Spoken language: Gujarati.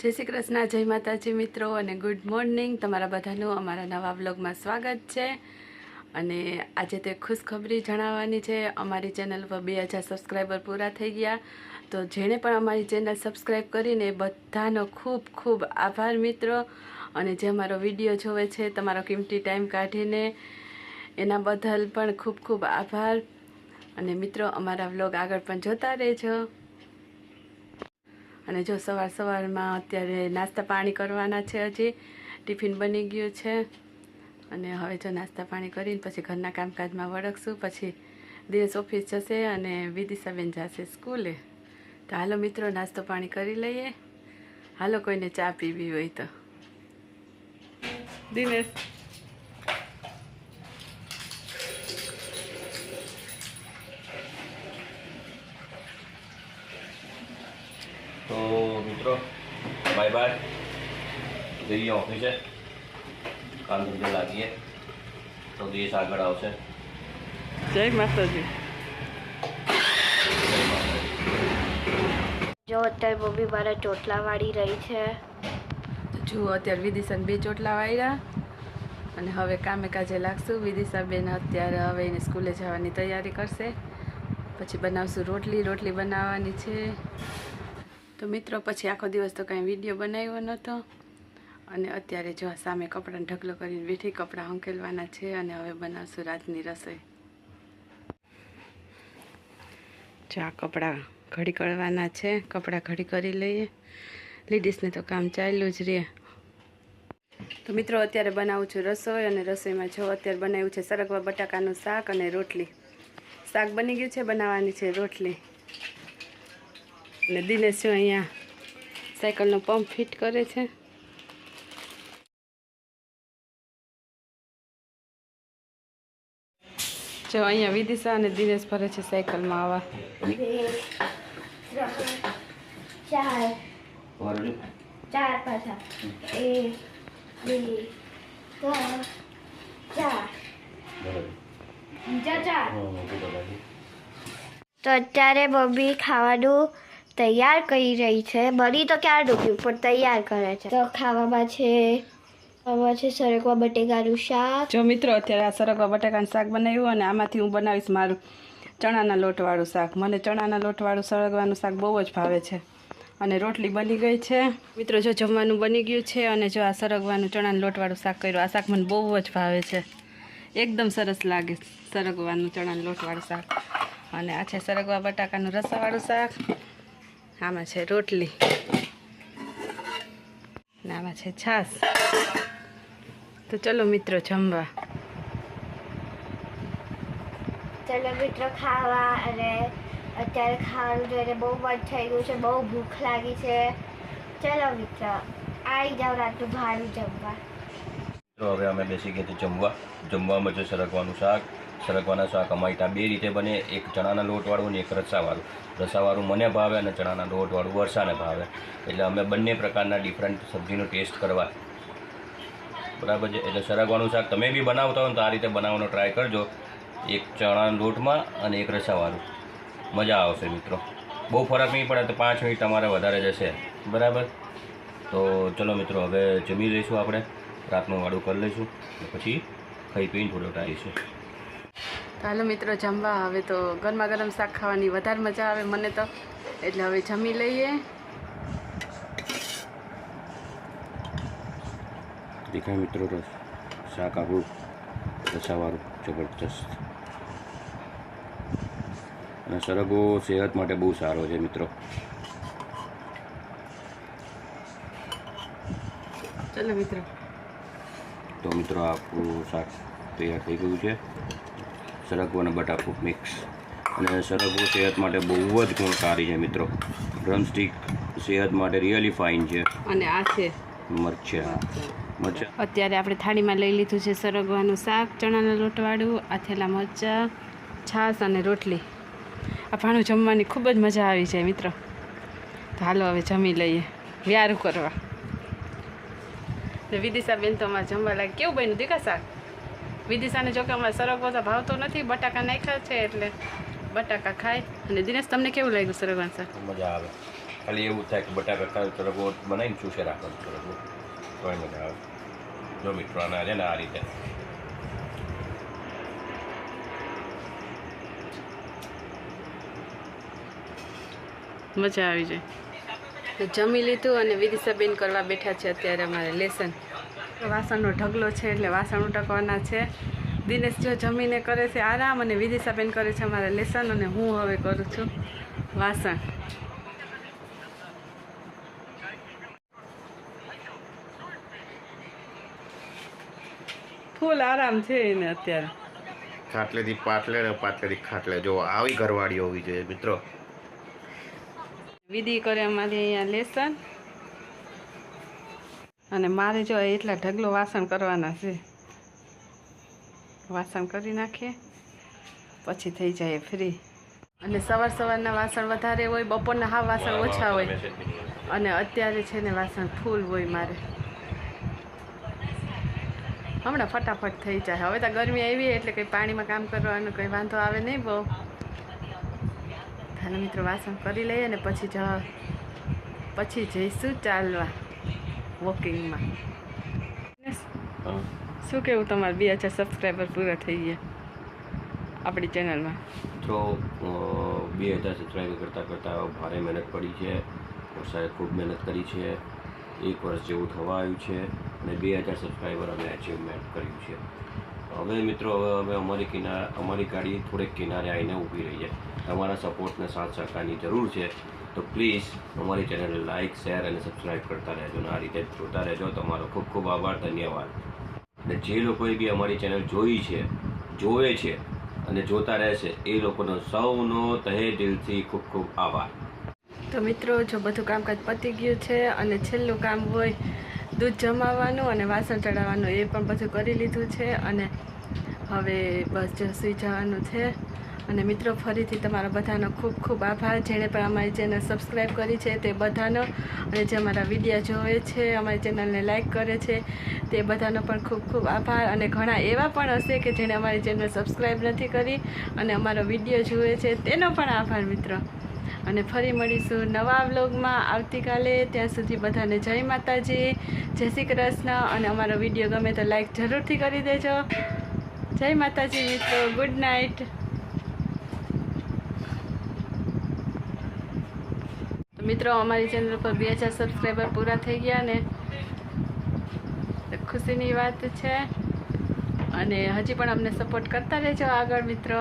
જય શ્રી કૃષ્ણ, જય માતાજી મિત્રો અને ગુડ મોર્નિંગ તમારા બધાનું અમારા નવા બ્લોગમાં સ્વાગત છે. અને આજે તે ખુશખબરી જણાવવાની છે. અમારી ચેનલ પર બે હજાર સબસ્ક્રાઈબર પૂરા થઈ ગયા. તો જેણે પણ અમારી ચેનલ સબસ્ક્રાઈબ કરીને બધાનો ખૂબ ખૂબ આભાર મિત્રો. અને જે અમારો વીડિયો જોવે છે, તમારો કિંમતી ટાઈમ કાઢીને એના બદલ પણ ખૂબ ખૂબ આભાર. અને મિત્રો, અમારા વ્લોગ આગળ પણ જોતા રહેજો. અને જો સવાર સવારમાં અત્યારે નાસ્તા પાણી કરવાના છે હજી, ટિફિન બની ગયું છે. અને હવે જો નાસ્તા પાણી કરીને પછી ઘરના કામકાજમાં વળગશું, પછી દિવસ ઓફિસ જશે અને વિદિશાબેન જશે સ્કૂલે. તો હાલો મિત્રો, નાસ્તો પાણી કરી લઈએ. હાલો કોઈને ચા પીવી હોય તો. દિનેશ. તો મિત્રો બાય બાય જઈએ ઓફિસે કામ ધંધે લાગીએ. તો દેશ આગળ આવશે. જય માતાજી. જો અત્યારે મમ્મી મારા ચોટલા વાળી રહી છે. તો જુઓ અત્યારે વિદિશાને બે ચોટલા વાળ્યા. અને હવે કામે કાજે લાગશું. વિદિશા બેન અત્યારે હવે એને સ્કૂલે જવાની તૈયારી કરશે. પછી બનાવશું રોટલી. રોટલી બનાવવાની છે. તો મિત્રો, પછી આખો દિવસ તો કાંઈ વીડિયો બનાવ્યો નહોતો. અને અત્યારે જો સામે કપડાને ઢગલો કરીને બેઠી કપડાં હંકેલવાના છે અને હવે બનાવશું રાતની રસોઈ. જો આ કપડાં ઘડી કરવાના છે, કપડાં ઘડી કરી લઈએ. લેડીઝને તો કામ ચાલ્યું જ રહે. તો મિત્રો, અત્યારે બનાવું છું રસોઈ અને રસોઈમાં જો અત્યારે બનાવ્યું છે સરગવા બટાકાનું શાક અને રોટલી. શાક બની ગયું છે, બનાવવાની છે રોટલી. અને દિનેશ અહીંયા સાયકલનો પંપ ફિટ કરે છે જો અહીંયા વિદિશા અને દિનેશ ભરે છે સાયકલમાં આવા. તો અત્યારે બબી ખાવાનું તૈયાર કરી રહી છે. બની તો ક્યાં ડૂબ્યું, પણ તૈયાર કરે છે. તો ખાવામાં છે, આમાં છે સરગવા બટેકાનું શાક. જો મિત્રો, અત્યારે આ સરગવા બટાકાનું શાક બનાવ્યું અને આમાંથી હું બનાવીશ મારું ચણાના લોટવાળું શાક. મને ચણાના લોટવાળું સરગવાનું શાક બહુ જ ભાવે છે અને રોટલી બની ગઈ છે. મિત્રો, જો જમવાનું બની ગયું છે અને જો આ સરગવાનું, ચણાના લોટવાળું શાક કર્યું, આ શાક મને બહુ જ ભાવે છે. એકદમ સરસ લાગે સરગવાનું, ચણાના લોટવાળું શાક. અને આ છે સરગવા બટાકાનું રસાવાળું શાક. આમાં છે રોટલી. અને આમાં છે છાશ. તો ચલો મિત્રો જમવા. ચલો મિત્રો ખાવા અને અત્યારે ખાવાનું જોઈને બહુ મન થઈ ગયું છે બહુ ભૂખ લાગી છે. ચલો મિત્ર આવી જાઓ રાતનું ભાડું જમવા. તો હવે અમે બેસી ગયા જમવા. જમવામાં છે સરગવાનું શાક. સરગવાના શાક અમારી ત્યાં બે રીતે બને. એક ચણાના લોટવાળું ને એક રસાવાળું. રસાવાળું મને ભાવે અને ચણાના લોટવાળું વરસાને ભાવે. એટલે અમે બંને પ્રકારના ડિફરન્ટ સબ્જીનો ટેસ્ટ કરવા. બરાબર છે? એટલે સરગવાનું શાક તમે બી બનાવતા ને તો આ રીતે બનાવવાનો ટ્રાય કરજો. એક ચણાના લોટમાં અને એક રસાવાળું. મજા આવશે મિત્રો. બહુ ફરક નહીં પડે તો પાંચ મિનિટ તમારે વધારે જશે. બરાબર? તો ચલો મિત્રો, હવે જમી લઈશું આપણે. રાતનું વાળું કરી લઈશું. પછી ખાઈ પીને થોડો ટાઈશું તો હાલો મિત્રો જમવા હવે તો ગરમા ગરમ શાક ખાવાની વધારે મજા આવે મને તો. એટલે હવે જમી લઈએ. દેખાય મિત્રો રસ શાક આપણું રસાવાળું જબરજસ્ત. અને સરગવો સેહત માટે બહુ સારો છે મિત્રો. ચલો મિત્રો. તો મિત્રો આપણું શાક તૈયાર થઈ ગયું છે. સરગવો અને બટાકું મિક્સ અને સરગવો સેહત માટે બહુ જ ગુણકારી છે મિત્રો. ડ્રમસ્ટિક સેહત માટે રિયલી ફાઇન છે. અને આ છે. મરચાં. મરચાં. અત્યારે આપણે થાળીમાં લઈ લીધું છે સરગવાનું શાક ચણાના લોટવાળું આથેલા મરચાં છાશ અને રોટલી. આ ભાણું જમવાની ખૂબ જ મજા આવી છે મિત્રો. તો હાલો હવે જમી લઈએ. વ્યારું કરવા. વિદિશાબેન તો અમારે જમવા લાગે કેવું બન્યું? દીકા શાક? વિદિશાને જોકે અમારે સરગવો તો ભાવતો નથી બટાકા નાખ્યા છે એટલે બટાકા ખાય. અને દિનેશ તમને કેવું લાગ્યું સરગવાનું શાક? મજા આવે. ખાલી એવું થાય કે બટાકા ખાવ રગો બનાવીને ચૂસે રાખવાનું સરગવો તોય મજા આવે. જો મિત્રો આના છે ને આ રીતે. મજા આવી જાય. જમી લીધું અને વિદિશાબેન કરવા બેઠા છે અત્યારે અમારે લેસન. વાસણનો ઢગલો છે એટલે વાસણ ઉટકવાના છે. દિનેશ જો જમીને કરે છે આરામ અને વિદિશાબેન કરે છે અમારા લેસન અને હું હવે કરું છું વાસણ. ફૂલ આરામ છે એને અત્યારે. ખાટલેથી પાટલે ને પાટલેથી ખાટલે. જો આવી ઘરવાળી હોવી જોઈએ મિત્રો. વિધિ કરે અમારી અહીંયા લેસન. અને મારે જો એટલા ઢગલો વાસણ કરવાના છે વાસણ કરી નાખીએ પછી થઈ જાય ફ્રી અને સવાર સવારના વાસણ વધારે હોય બપોરના હા વાસણ ઓછા હોય. અને અત્યારે છે ને વાસણ ફૂલ હોય મારે. હમણાં ફટાફટ થઈ જાય. હવે તો ગરમી આવી એટલે કંઈ પાણીમાં કામ કરવાનો કંઈ વાંધો આવે નહીં બહુ. હાલો મિત્રો વાસણ કરી લઈએ ને પછી જ પછી જઈશું ચાલવા. વોકિંગમાં શું કેવું તમારે? બે હજાર સબસ્ક્રાઈબર પૂરા થઈ ગયા આપણી ચેનલમાં જો બે હજાર સબસ્ક્રાઈબર કરતાં કરતાં ભારે મહેનત પડી છે. સાહેબ ખૂબ મહેનત કરી છે. એક વર્ષ જેવું થવા આવ્યું છે. અને બે હજાર સબસ્ક્રાઈબર અમે અચીવમેન્ટ કર્યું છે. હવે મિત્રો, હવે અમે અમારી કિનારે અમારી ગાડી થોડેક કિનારે આવીને ઊભી રહી છે. તમારા સપોર્ટને સાથ સહકારની જરૂર છે. તો પ્લીઝ અમારી ચેનલને લાઇક શેર અને સબસ્ક્રાઈબ કરતા રહેજો અને આ રીતે જોતા રહેજો. તમારો ખૂબ ખૂબ આભાર, ધન્યવાદ. અને જે લોકોએ બી અમારી ચેનલ જોઈ છે, જોવે છે અને જોતા રહેશે, એ લોકોનો સૌનો તહે દિલથી ખૂબ ખૂબ આભાર. તો મિત્રો, જો બધું કામકાજ પતી ગયું છે અને છેલ્લું કામ હોય દૂધ જમાવવાનું અને વાસણ ચડાવવાનું એ પણ બધું કરી લીધું છે અને હવે બસ જો જવાનું છે. અને મિત્રો, ફરીથી તમારા બધાનો ખૂબ ખૂબ આભાર. જેણે પણ અમારી ચેનલ સબસ્ક્રાઈબ કરી છે તે બધાનો. અને જે અમારા વિડીયા જોવે છે, અમારી ચેનલને લાઇક કરે છે, તે બધાનો પણ ખૂબ ખૂબ આભાર. અને ઘણા એવા પણ હશે કે જેણે અમારી ચેનલ સબસ્ક્રાઈબ નથી કરી અને અમારો વીડિયો જુએ છે, તેનો પણ આભાર, મિત્રો. અને ફરી મળીશું નવા વ્લોગમાં. આવતીકાલે ત્યાં સુધી બધાને જય માતાજી, જય શ્રી કૃષ્ણ અને અમારો વીડિયો ગમે તો લાઈક જરૂરથી કરી દેજો. જય માતાજી મિત્રો ગુડ નાઇટ મિત્રો, અમારી ચેનલ પર બે હજાર સબસ્ક્રાઈબર પૂરા થઈ ગયા ને. ખુશીની વાત છે. અને હજી પણ અમને સપોર્ટ કરતા રહેજો આગળ મિત્રો.